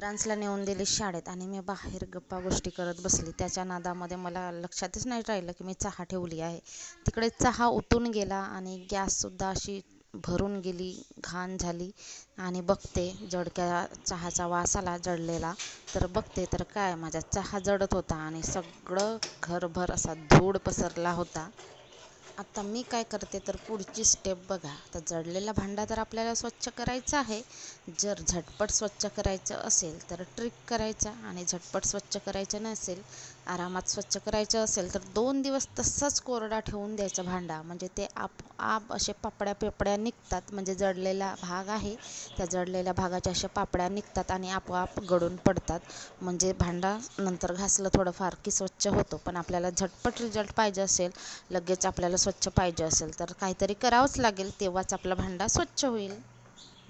मित्रांसला नेऊन दिली शाळेत आणि मी बाहेर गप्पा गोष्टी करत बसली. त्याच्या नादामध्ये मला लक्षातच नाही राहिलं की मी चहा ठेवली आहे. तिकडे चहा उतून गेला आणि गॅससुद्धा अशी भरून गेली घाण झाली आणि बघते जडक्या चहाचा वास आला जळलेला. तर बघते तर काय माझा चहा जडत होता आणि सगळं घरभर असा धूळ पसरला होता. आता मी काय करते तर पुढची स्टेप बघा. तर जडलेला भांडा तर आपल्याला स्वच्छ करायचा आहे. जर झटपट स्वच्छ करायचं असेल तर ट्रिक करायचा आणि झटपट स्वच्छ करायचं नसेल आरामात स्वच्छ करायचं असेल तर दोन दिवस तसंच कोरडा ठेवून द्यायचा भांडा. म्हणजे ते आपोआप असे पापड्या पेपड्या निघतात. म्हणजे जडलेला भाग आहे त्या जडलेल्या भागाच्या अशा पापड्या निघतात आणि आपोआप गळून पडतात. म्हणजे भांडा नंतर घासलं थोडंफार की स्वच्छ होतो. पण आपल्याला झटपट रिझल्ट पाहिजे असेल लगेच आपल्याला स्वच्छ पाहिजे असेल तर काहीतरी करावंच लागेल. तेव्हाच आपला भांडा स्वच्छ होईल.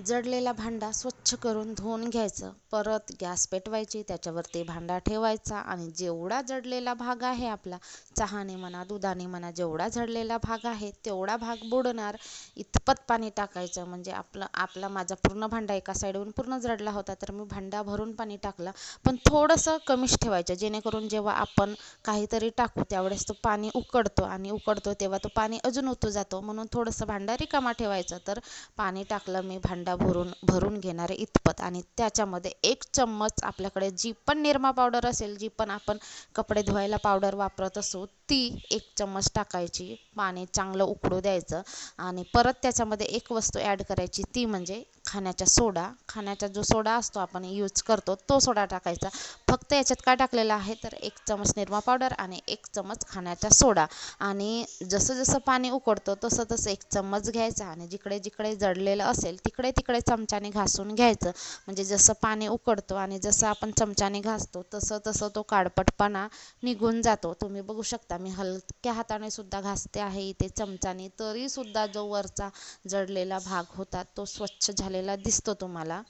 जडलेला भांडा स्वच्छ करून धुवून घ्यायचं. परत गॅस पेटवायची त्याच्यावरती भांडा ठेवायचा आणि जेवढा जडलेला भाग आहे आपला चहाने म्हणा दुधाने म्हणा जेवढा जडलेला भाग आहे तेवढा भाग बुडणार. इतपत पाणी टाकायचं. म्हणजे आपलं आपला माझा पूर्ण भांडा एका साईडवरून पूर्ण जडला होता तर मी भांडा भरून पाणी टाकलं. पण थोडंसं कमीच ठेवायचं. जेणेकरून जेव्हा आपण काहीतरी टाकू त्यावेळेस तो पाणी उकडतो आणि उकडतो तेव्हा तो पाणी अजून उतू जातो. म्हणून थोडंसं भांडा रिकामा ठेवायचं. तर पाणी टाकलं मी भांडा भरून भरून घेणारे इतपत. आणि त्याच्यामध्ये एक चम्मच आपल्याकडे जी पण निरमा पावडर असेल जी पण आपण कपडे धुवायला पावडर वापरत असू ती एक चम्मच टाकायची पाणी चांगलं उकळू द्यायचं आणि परत त्याच्यामध्ये एक वस्तू ॲड करायची ती म्हणजे खाण्याचा सोडा. खाण्याचा जो सोडा असतो आपण यूज करतो तो सोडा टाकायचा. फक्त याच्यात काय टाकलेलं आहे तर एक चमच निरमा पावडर आणि एक चमच खाण्याचा सोडा. आणि जसं जसं पाणी उकडतं तसं तसं एक चम्मच घ्यायचा आणि जिकडे जिकडे जडलेलं असेल तिकडे तिकडे चमच्याने घासून घ्यायचं. म्हणजे जसं पाणी उकडतो आणि जसं आपण चमच्याने घासतो तसं तसं तो काळपटपणा निघून जातो. तुम्ही बघू शकता मी हलक्या हाताने सुद्धा घासते आहे इथे चमच्याने तरीसुद्धा जो वरचा जडलेला भाग होता तो स्वच्छ झालेला दिसतो तुम्हाला.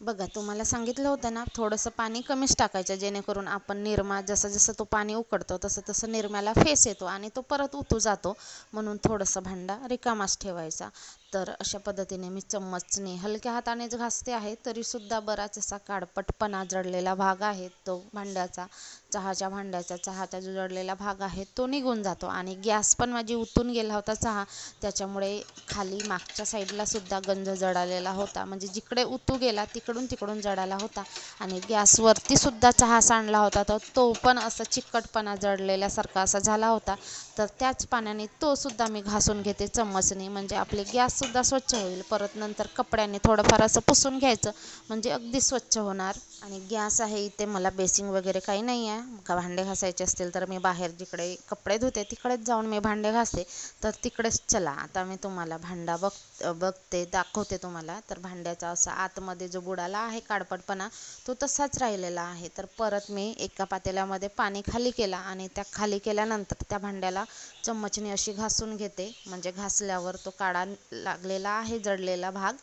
बघा तुम्हाला सांगितलं होतं ना थोडंसं पाणी कमीच टाकायचं जेणेकरून आपण निरमा जसं जसं तो पाणी उकडतो तसं तसं निरम्याला फेस येतो आणि तो परत उतू जातो. म्हणून थोडंसं भांडा रिकामाच ठेवायचा. तर अशा पद्धतीने मी चम्मचने हलक्या हातानेच घासते आहे तरीसुद्धा बराच असा काळपटपणा जडलेला भाग आहे. तो भांड्याचा चहाच्या भांड्याचा चहाचा जो जडलेला भाग आहे तो निघून जातो आणि गॅस पण माझी उतून गेला होता चहा. त्याच्यामुळे खाली मागच्या साईडला सुद्धा गंज जडालेला होता. म्हणजे जिकडे उतू गेला तिकडून तिकडून जडाला होता आणि गॅसवरती सुद्धा चहा सांडला होता. तर तो पण असा चिकटपणा जळलेल्यासारखा असा झाला होता. तर त्याच पाण्याने तो सुद्धा मी घासून घेते चम्मचने. म्हणजे आपले गॅस सुद्धा स्वच्छ होईल. परत नंतर कपड्याने थोडंफार असं पुसून घ्यायचं. म्हणजे अगदी स्वच्छ होणार. आणि गॅस आहे इथे मला बेसिंग वगैरे काही नाही आहे. का भांडे घासायचे असतील तर मी बाहेर जिकडे कपडे धुते तिकडेच जाऊन मी भांडे घासते. तर तिकडेच चला आता मी तुम्हाला भांडा बघ बघते दाखवते तुम्हाला. तर भांड्याचा असा आतमध्ये जो बुडाला आहे काळपटपणा तो तसाच राहिलेला आहे. तर परत मी एका पातेल्यामध्ये पाणी खाली केला आणि त्या खाली केल्यानंतर त्या भांड्याला चम्मचने अशी घासून घेते. म्हणजे घासल्यावर तो काळा लागलेला आहे जडलेला भाग.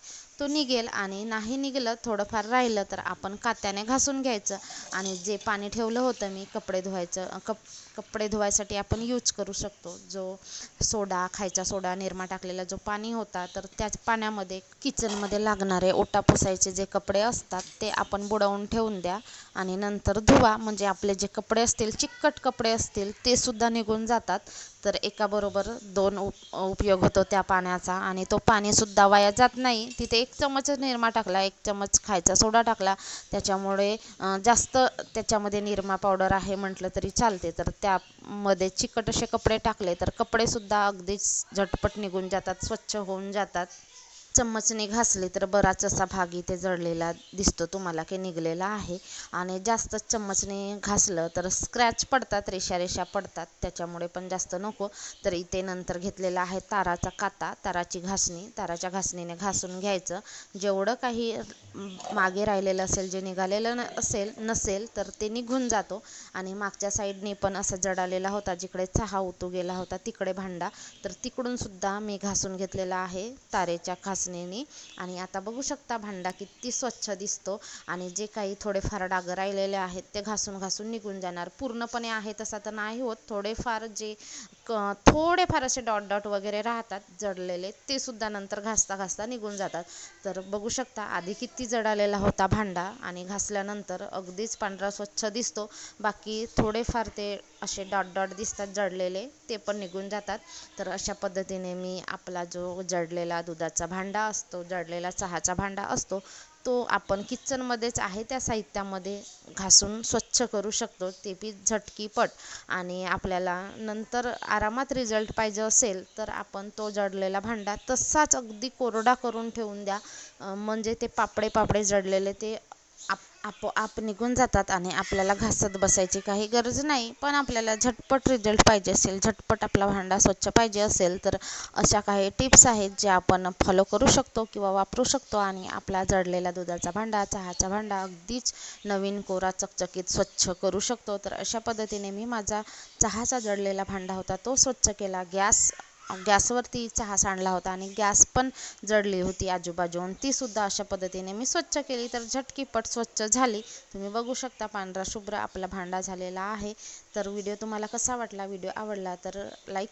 तो निघेल आणि नाही निघालं थोडंफार राहिलं तर आपण कात्याने घासून घ्यायचं आणि जे पाणी ठेवलं होतं मी कपडे धुवायचं कप कपडे धुवायसाठी आपण यूज करू शकतो. जो सोडा खायचा सोडा निरमा टाकलेला जो पाणी होता तर त्याच पाण्यामध्ये किचनमध्ये लागणारे ओटा पुसायचे जे कपडे असतात ते आपण बुडवून ठेवून द्या आणि नंतर धुवा. म्हणजे आपले जे कपडे असतील चिकट कपडे असतील ते सुद्धा निघून जातात. तर एकाबरोबर दोन उप उपयोग होतो त्या पाण्याचा आणि तो पाणीसुद्धा वाया जात नाही. तिथे एक चमच निरमा टाकला एक चमच खायचा सोडा टाकला. त्याच्यामुळे जास्त त्याच्यामध्ये निरमा पावडर आहे म्हटलं तरी चालते. तर त्यामध्ये चिकट असे कपडे टाकले तर कपडेसुद्धा अगदीच झटपट निघून जातात स्वच्छ होऊन जातात. चम्मचने घासले तर बराच असा भाग इथे जळलेला दिसतो तुम्हाला की निघलेला आहे. आणि जास्त चम्मचने घासलं तर स्क्रॅच पडतात रेषा रेषा पडतात. त्याच्यामुळे पण जास्त नको. तर इथे नंतर घेतलेला आहे ताराचा काता. ताराची घासणी. ताराच्या घासणीने घासून घ्यायचं. जेवढं काही मागे राहिलेलं असेल जे निघालेलं न असेल नसेल तर ते निघून जातो. आणि मागच्या साईडने पण असा जडालेला होता. जिकडे चहा उतू गेला होता तिकडे भांडा. तर तिकडून सुद्धा मी घासून घेतलेला आहे तारेच्या घास घासणीने आणि आता बघू शकता भांडा किती स्वच्छ दिसतो. आणि जे काही थोडेफार डाग राहिलेले आहेत ते घासून घासून निघून जाणार. पूर्णपणे आहे तसा तर नाही होत. थोडेफार जे क थोडेफार असे डॉट डॉट वगैरे राहतात जडलेले ते सुद्धा नंतर घासता घासता निघून जातात. तर बघू शकता आधी किती जडालेला होता भांडा आणि घासल्यानंतर अगदीच पांढरा स्वच्छ दिसतो. बाकी थोडेफार ते असे डॉट डॉट दिसतात जडलेले ते पण निघून जातात. तर अशा पद्धतीने मी आपला जो जडलेला दुधाचा भांडा असतो जडलेला चहाचा भांडा असतो तो आपण किचनमध्येच आहे त्या साहित्यामध्ये घासून स्वच्छ करू शकतो ते बी झटकीपट. आणि आपल्याला नंतर आरामात रिझल्ट पाहिजे असेल तर आपण तो जडलेला भांडा तसाच अगदी कोरडा करून ठेवून द्या. म्हणजे ते पापडे पापडे जडलेले ते आपोआप निघून जातात आणि आपल्याला घासत बसायची काही गरज नाही. पण आपल्याला झटपट रिझल्ट पाहिजे असेल झटपट आपला भांडा स्वच्छ पाहिजे असेल तर अशा काही टिप्स आहेत ज्या आपण फॉलो करू शकतो किंवा वापरू शकतो आणि आपला जडलेला दुधाचा भांडा चहाचा भांडा अगदीच नवीन कोरा चकचकीत स्वच्छ करू शकतो. तर अशा पद्धतीने मी माझा चहाचा जडलेला भांडा होता तो स्वच्छ केला. गॅस गॅसवरती चहा सांडला होता आणि गॅस पण जळली होती आजूबाजून तीसुद्धा अशा पद्धतीने मी स्वच्छ केली. तर झटकीपट स्वच्छ झाली. तुम्ही बघू शकता पांढरा शुभ्र आपला भांडा झालेला आहे. तर व्हिडिओ तुम्हाला कसा वाटला? व्हिडिओ आवडला तर लाईक